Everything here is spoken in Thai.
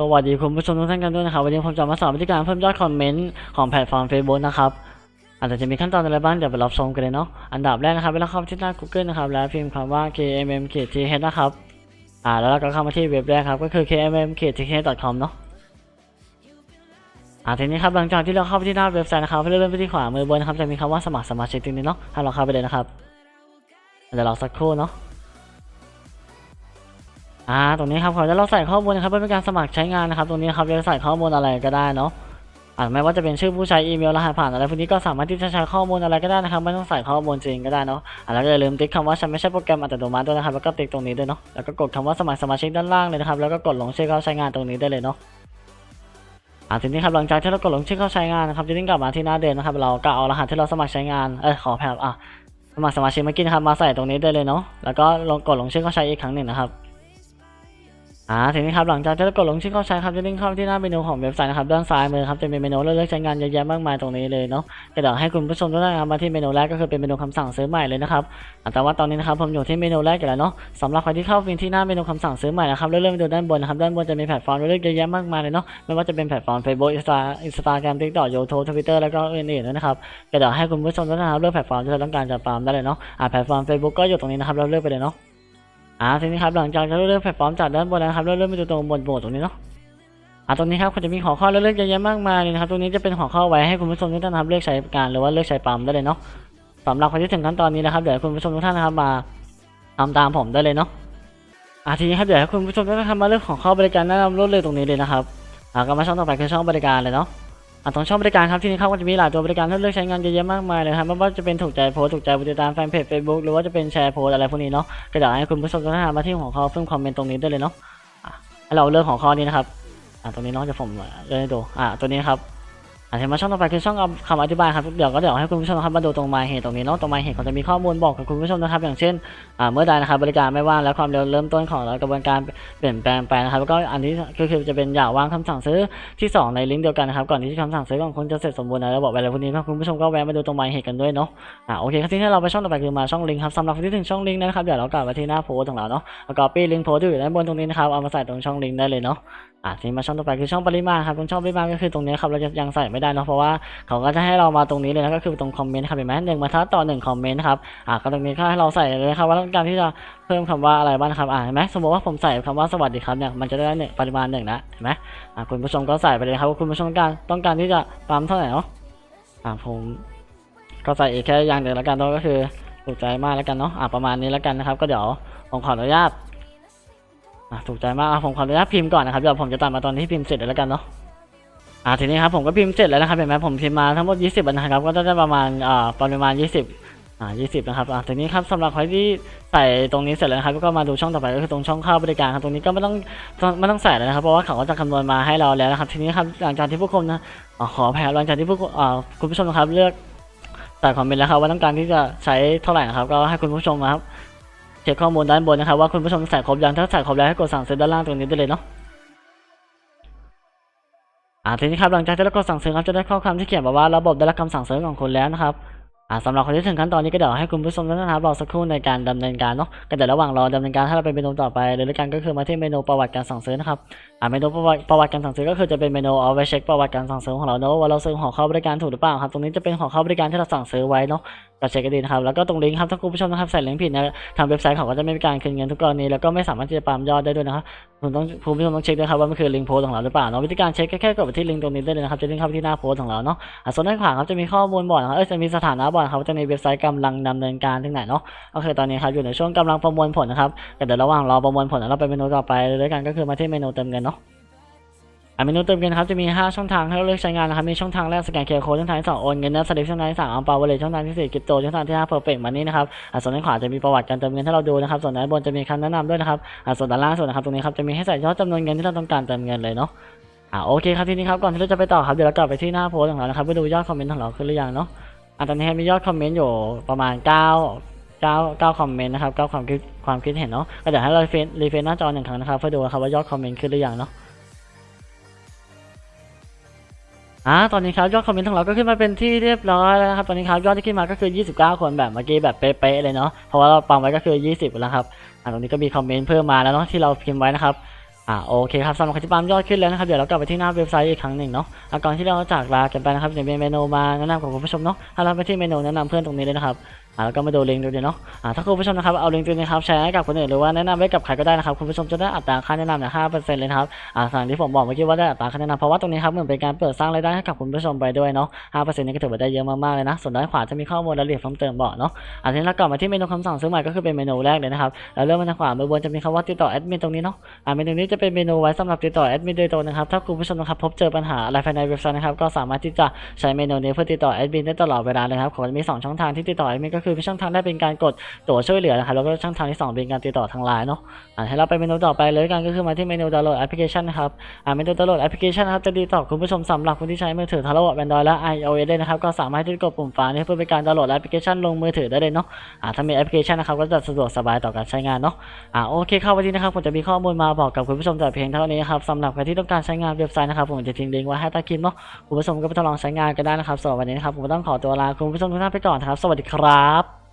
สวัสดีคุณผู้ชมทุกท่านกันด้วยนะครับ วันนี้ผมจะมาสอนวิธีการเพิ่มยอดคอมเมนต์ของแพลตฟอร์ม Facebook นะครับอาจจะมีขั้นตอนอะไรบ้างเดี๋ยวไปรับชมกันเลยเนาะอันดับแรกนะครับเวลาเข้าที่หน้า Google นะครับแล้วพิมพ์คำว่า kmm-th นะครับอ่าแล้วเราก็เข้ามาที่เว็บแรกครับก็คือ kmm-th.com เนาะอ่าทีนี้ครับหลังจากที่เราเข้าไปที่หน้าเว็บไซต์นะครับเลื่อนไปที่ขวามือบนนะครับจะมีคำว่าสมัครสมาชิกตรงนี้เนาะให้เราเข้าไปเลยนะครับเดี๋ยวเราสักครู่เนาะ อ่าตรงนี้ครับเขาจะเราใส่ข้อมูลนะครับเพื่อเป็นการสมัครใช้งานนะครับตรงนี้ครับจะใส่ข้อมูลอะไรก็ได้เนาะอ่าไม่ว่าจะเป็นชื่อผู้ใช้อีเมลรหัสผ่านอะไรพวกนี้ก็สามารถที่จะใช้ข้อมูลอะไรก็ได้นะครับไม่ต้องใส่ข้อมูลจริงก็ได้เนาะอ่าแล้วก็อย่าลืมติ๊กคำว่าฉันไม่ใช่โปรแกรมอัตโนมัติด้วยนะครับแล้วก็ติ๊กตรงนี้ด้วยเนาะแล้วก็กดคำว่าสมัครสมาชิกด้านล่างเลยนะครับแล้วก็กดลงชื่อเข้าใช้งานตรงนี้ได้เลยเนาะอ่าทีนี้ครับหลังจากที่เรากดลงชื่อเข้าใช้งานนะครับจะดิ้งกลับมาที่หน้าเดิมนะครับเราก็เอารหัสที่เราสมัครใช้งานเออขอแพบอะสมัครสมาชิกเมื่อกี้นะครับมาใส่ตรงนี้ได้เลยเนาะแล้วก็ลงกดลงชื่อเข้าใช้อีกครั้งหนึ่งนะครับ อ่าทีนี้ครับหลังจากที่เรากดลงชื่อเข้าใช้ครับจะลิงเข้าที่หน้าเมนูของเว็บไซต์นะครับด้านซ้ายมือครับจะมีเมนูเลือกใช้งานเยอะแยะมากมายตรงนี้เลยเนาะก็เดี๋ยวให้คุณผู้ชมทุกท่านะครับมาที่เมนูแรกก็คือเป็นเมนูคำสั่งซื้อใหม่เลยนะครับแต่ว่าตอนนี้นะครับผมอยู่ที่เมนูแรกกันแล้วเนาะสำหรับใครที่เข้าไปที่หน้าเมนูคำสั่งซื้อใหม่นะครับเลื่อนๆไปดูด้านบนนะครับด้านบนจะมีแพลตฟอร์มเลือกเยอะแยะมากมายเลยเนาะไม่ว่าจะเป็นแพลตฟอร์ม Facebook Instagram TikTok YouTube Twitter แล้วก็อื่นๆด้วยนะครับก็เดี๋ยวให้คุณผู้ชมทุกท่านะครับเลือกแพลตฟอร์มที่เราต้องการจะปรามได้เลยเนาะอ่าแพลตฟอร์ม Facebook ก็อยู่ตรงนี้นะครับเราเลือกไปเลยเนาะ อ่าทีนี้ครับหลังจากที่เราเลือกแพลตฟอร์มจากด้านบนแล้วนะครับเราเริ่มไปดูตรงบนโหมดตรงนี้เนาะอ่าตรงนี้ครับคุณจะมีหัวข้อเลือกเยอะแยะมากมายเลยนะครับตรงนี้จะเป็นหัวข้อไว้ให้คุณผู้ชมทุกท่านครับเลือกใช้การหรือว่าเลือกใช้ปั๊มได้เลยเนาะสำหรับคนที่ถึงขั้นตอนนี้นะครับเดี๋ยวคุณผู้ชมทุกท่านนะครับมาทำตามผมได้เลยเนาะอ่าทีนี้ครับเดี๋ยวคุณผู้ชมทุกท่านมาเลือกของข้อบริการแนะนำรวดเร็วตรงนี้เลยนะครับอ่าก็มาช่องต่อไปคือช่องบริการเลยเนาะ อะตรงช่องบริการครับที่นี่เขาก็จะมีหลายตัวบริการให้เลือกใช้งานเยอะแยะมากมายเลยครับไม่ว่าจะเป็นถูกใจโพสถูกใจผู้ติดตามแฟนเพจ Facebook หรือว่าจะเป็นแชร์โพสอะไรพวกนี้เนาะก็เดี๋ยวให้คุณผู้ชมทุกท่านมาที่หัวข้อเพิ่มคอมเมนต์ตรงนี้ได้เลยเนาะอะเราเลือกหัวข้อนี้นะครับอะตรงนี้เนาะจะผมเลยดูอะตัวนี้ครับ อ่าทีมาช่องต่อไปคือช่องคำอธิบายครับเดี๋ยวก็เดี๋ยวให้คุณผู้ชมนะครับมาดูตรง My Head ตรงนี้เนาะตรง My Head เขาจะมีข้อมูลบอกกับคุณผู้ชมนะครับ อย่างเช่นเมื่อใดนะครับบริการไม่ว่างและความเร็วเริ่มต้นของกระบวนการเปลี่ยนแปลงไปนะครับแล้วก็อันที่ก็คือจะเป็นอย่าวางคำสั่งซื้อที่สองในลิงก์เดียวกันนะครับก่อนที่คำสั่งซื้อของคุณจะเสร็จสมบูรณ์ในระบบอะไรพวกนี้ก็คุณผู้ชมก็แวะมาดูตรง My Head กันด้วยเนาะอ่าโอเคครับที่นี้เราไปช่องต่อไปคือมาช่องลิงก์ครับสำหรับคนที่ถึงช่องลิงก์นะครับเดี๋ยวเรากลับมาที่หน้าโพสของเราเนาะแล้วก็ปี้ลิงก์โพสที่อยู่ด้านบนตรงนี้นะครับเอามาใส่ตรงช่องลิงก์ได้เลยเนาะ อ่าทีนี้มาช่องต่อไปคือช่องปริมาณครับตรงช่องปริมาณก็คือตรงนี้ครับเราจะยังใส่ไม่ได้เนาะเพราะว่าเขาก็จะให้เรามาตรงนี้เลยนะก็คือตรงคอมเมนต์ครับเห็นไหมหนึ่งบรรทัดต่อหนึ่งคอมเมนต์ครับอ่าก็ตรงนี้ก็ให้เราใส่เลยครับว่าต้องการที่จะเพิ่มคำว่าอะไรบ้างครับอ่าเห็นไหมสมมติว่าผมใส่คำว่าสวัสดีครับเนี่ยมันจะได้หนึ่งปริมาณหนึ่งนะเห็นไหมอ่าคุณผู้ชมก็ใส่ไปเลยครับว่าคุณผู้ชมต้องการต้องการที่จะปั๊มเท่าไหร่เนาะอ่าผมก็ใส่อีกแค่อย่างเดียวแล้วกันเนาะก็คือถูกใจมากแล้วกันเนาะอะประมาณนี้แล้วกันนะครับ ก็เดี๋ยวผมขออนุญาต อะถูกใจมากอะผมขออนุญาตพิมพ์ก่อนนะครับเดี๋ยวผมจะตัดมาตอนที่พิมพ์เสร็จเลยแล้วกันเนาะอะทีนี้ครับผมก็พิมพ์เสร็จแล้วนะครับเห็นไหมผมพิมพ์มาทั้งหมด 20อันนะครับก็จะได้ประมาณอ่าปริมาณ 20อ่า20นะครับอะทีนี้ครับสำหรับใครที่ใส่ตรงนี้เสร็จแล้วครับก็มาดูช่องต่อไปก็คือตรงช่องเข้าบริการครับตรงนี้ก็ไม่ต้องไม่ต้องใส่เลยนะครับเพราะว่าเขาก็จะคำนวณมาให้เราแล้วนะครับทีนี้ครับหลังจากที่ผู้คนนะอ่าขอแพ้หลังจากที่ผู้อ่าคุณผู้ชมนะครับเลือกใส่คอมเมนต์แล้วครับว่าต้องการที่จะใช้เท่าไหร่นะครับก็ให้คุณผู้ชมนะครับ เช็คข้อมูลด้านบนนะครับว่าคุณผู้ชมใส่ครบยังถ้าใส่ครบแล้วให้กดสั่งซื้อด้านล่างตรงนี้ได้เลยเนาะอ่าทีนี้ครับหลังจากที่เรากดสั่งซื้อครับจะได้ข้อความที่เขียนบอกว่าระบบได้รับคำสั่งซื้อของคุณแล้วนะครับอ่าสำหรับคนที่ถึงขั้นตอนนี้ก็เดี๋ยวให้คุณผู้ชมนะครับรอสักครู่ในการดำเนินการเนาะก็เดี๋ยวระหว่างรอดำเนินการถ้าเราไปเมนูต่อไปเลยแล้วกันก็คือมาที่เมนูประวัติการสั่งซื้อนะครับอ่าเมนูประวัติประวัติการสั่งซื้อก็คือจะเป็นเมนูเอาไว้เช็คประวัติการสั่งซื้อของเราเนาะว่าเราซื้อขอเข้าบริการถูกหรือเปล่าครับตรงนี้จะเป็นของเข้าบริการที่เราสั่งซื้อไว้เนาะ ก็เช็คกันดีนะครับ แล้วก็ตรงลิงก์ครับถ้าคุณผู้ชมนะครับใส่ลิงก์ผิดนะทางเว็บไซต์เขาก็จะไม่มีการคืนเงินทุกกรณีแล้วก็ไม่สามารถที่จะปามยอดได้ด้วยนะครับคุณต้องคุณผู้ชมต้องเช็คด้วยครับว่ามันคือลิงก์โพสของเราหรือเปล่าเนาะวิธีการเช็คก็แค่กดไปที่ลิงก์ตรงนี้ได้เลยนะครับจะลิงก์เข้าไปที่หน้าโพสของเราเนาะอ่าส่วนด้านขวาครับจะมีข้อมูลบอกนะครับเอ้ยจะมีสถานะบอกนะครับจะในเว็บไซต์กำลังดำเนินการถึงไหนเนาะก็คือตอนนี้ครับอยู่ในช่วงกำลังประมวลผลนะครับแต่เดี๋ยวระหว่างรอประมวลผลเราไปเมนูต่อไปเลยด้วยกันก็คือมาที่เมนูเติมเงินเนาะ อะเมนูเติมเงินครับจะมี 5 ช่องทางให้เราเลือกใช้งานนะครับมีช่องทางแรกสแกนเคอร์โค้ดช่องทางที่สองโอนเงินนะสลิปช่องทางที่สามอัมเปาวเลช่องทางที่สี่กิฟโตช่องทางที่ห้าเพอร์เฟกต์มันนี่นะครับอะส่วนด้านขวาจะมีประวัติการเติมเงินให้เราดูนะครับส่วนด้านบนจะมีคำแนะนำด้วยนะครับอะส่วนด้านล่างสุดนะครับตรงนี้ครับจะมีให้ใส่ยอดจำนวนเงินที่เราต้องการเติมเงินเลยเนาะอะโอเคครับทีนี้ครับก่อนที่เราจะไปต่อครับเดี๋ยวเรากลับไปที่หน้าโพสของเรานะครับไปดูยอดคอมเมนต์ของเราขึ้นหรือยังเนาะอะตอนนี้มียอดคอมเมนต์อยู่ประมาณ 9 9 9คอมเมนต์นะครับ9ความคิดความคิดเห็นเนาะก็เดี๋ยวให้เราเฟรรีเฟรหน้าจอหนึ่งครั้งนะครับเพื่อดูครับว่ายอดคอมเมนต์ขึ้นหรือยังเนาะ อ่าตอนนี้ครับยอดคอมเมนต์ของเราก็ขึ้นมาเป็นที่เรียบร้อยแล้วนะครับตอนนี้ครับยอดที่ขึ้นมาก็คือ 29 คนแบบเมื่อกี้แบบเป๊ะๆเลยเนาะเพราะว่าเราปังไว้ก็คือ 20 แล้วครับอ่าตรงนี้ก็มีคอมเมนต์เพิ่มมาแล้วเนาะที่เราพิมพ์ไว้นะครับอ่าโอเคครับสำหรับครที่ปั๊มยอดขึ้นแล้วนะครับเดี๋ยวเรากลับไปที่หน้าเว็บไซต์อีกครั้งหนึ่งเนาะก่อนที่เราจะจากลากันไปนะครับเดี๋ยวมีเมนูมาแนะนำของคุณผู้ชมเนาะถ้าเราไปที่เมนูแนะนำเพื่อนตรงนี้เลยนะครับ อ่าแล้วก็มาดูลิงก์ดูดีเนาะอ่าถ้าคุณผู้ชมนะครับเอาลิงก์ตัวนี้ครับแชร์ให้กับคนอื่นหรือว่าแนะนำไว้กับใครก็ได้นะครับคุณผู้ชมจะได้อัตราค่าแนะนำเนี่ยห้าเปอร์เซ็นต์เลยครับอ่าสั่งที่ผมบอกเมื่อกี้ว่าได้อัตราค่าแนะนำเพราะว่าตรงนี้ครับเหมือนเป็นการเปิดสร้างรายได้ให้กับคุณผู้ชมไปด้วยเนาะห้าเปอร์เซ็นต์นี่ก็ถือว่าได้เยอะมากๆเลยนะส่วนด้านขวาจะมีข้อมูลรายละเอียดเพิ่มเติมบอกเนาะอ่าทีนี้เรากลับมาที่เมนูคำสั่งซื้อใหม่ก็คือเป็นเมนูแรกเลยนะครับแล้วเริ่มมาทางขวามือบนจะมีคำว่าติดต่อแอดมินตรงนี้เนาะอ่าเมนูนี้จะเป็นเมนูไว้สำหรับติดต่อแอดมินโดยตรงนะครับถ้าคุณผู้ชมนะครับพบเจอปัญหาอะไรภายในเว็บไซต์นะครับก็สามารถที่จะใช้เมนูนี้เพื่อติดต่อแอดมินได้ตลอดเวลาเลยครับผมจะมี 2 ช่องทางที่ติดต่อแอดมินก็คือช่องทางแรกเป็นการกดตั๋วช่วยเหลือนะครับแล้วก็ช่องทางที่ 2 เป็นการติดต่อทางไลน์เนาะอ่าให้เราไปเมนูต่อไปเลยกันก็คือมาที่เมนูดาวน์โหลดแอปพลิเคชันนะครับอ่าเมนูดาวน์โหลดแอปพลิเคชันนะครับจะดีต่อคุณผู้ชมสำหรับคนที่ใช้มือถือทั้งระบบ Android และ iOS ด้นะครับก็สามารถที่จะกดปุ่มฟ้านี้เพื่อเป็นการดาวน์โหลดแอปพลิเคชันลงมือถือได้เลยเนาะอ่าถ้ามีแอปพลิเคชันนะครับก็จะสะดวกสบายต่อการใช้งานเนาะอ่าโอเคเข้าวันนี้นะครับผมจะมีข้อมูลมาบอกกับคุณผู้ชมแต่เพียงเท่านี้ครับสำหรับใครที่ต้องการใช้งานเว็บไซต์นะครับผมจะทิ้งลิงก์ไว้ให้ใต้คลิปเนาะคุณผู้ชมก็ไปทดลองใช้งานกันได้นะครับสำหรับวันนี้นะครับผมต้องขอตัวลาคุณผู้ชมทุกท่านไปก่อนครับ สวัสดีครับ mantap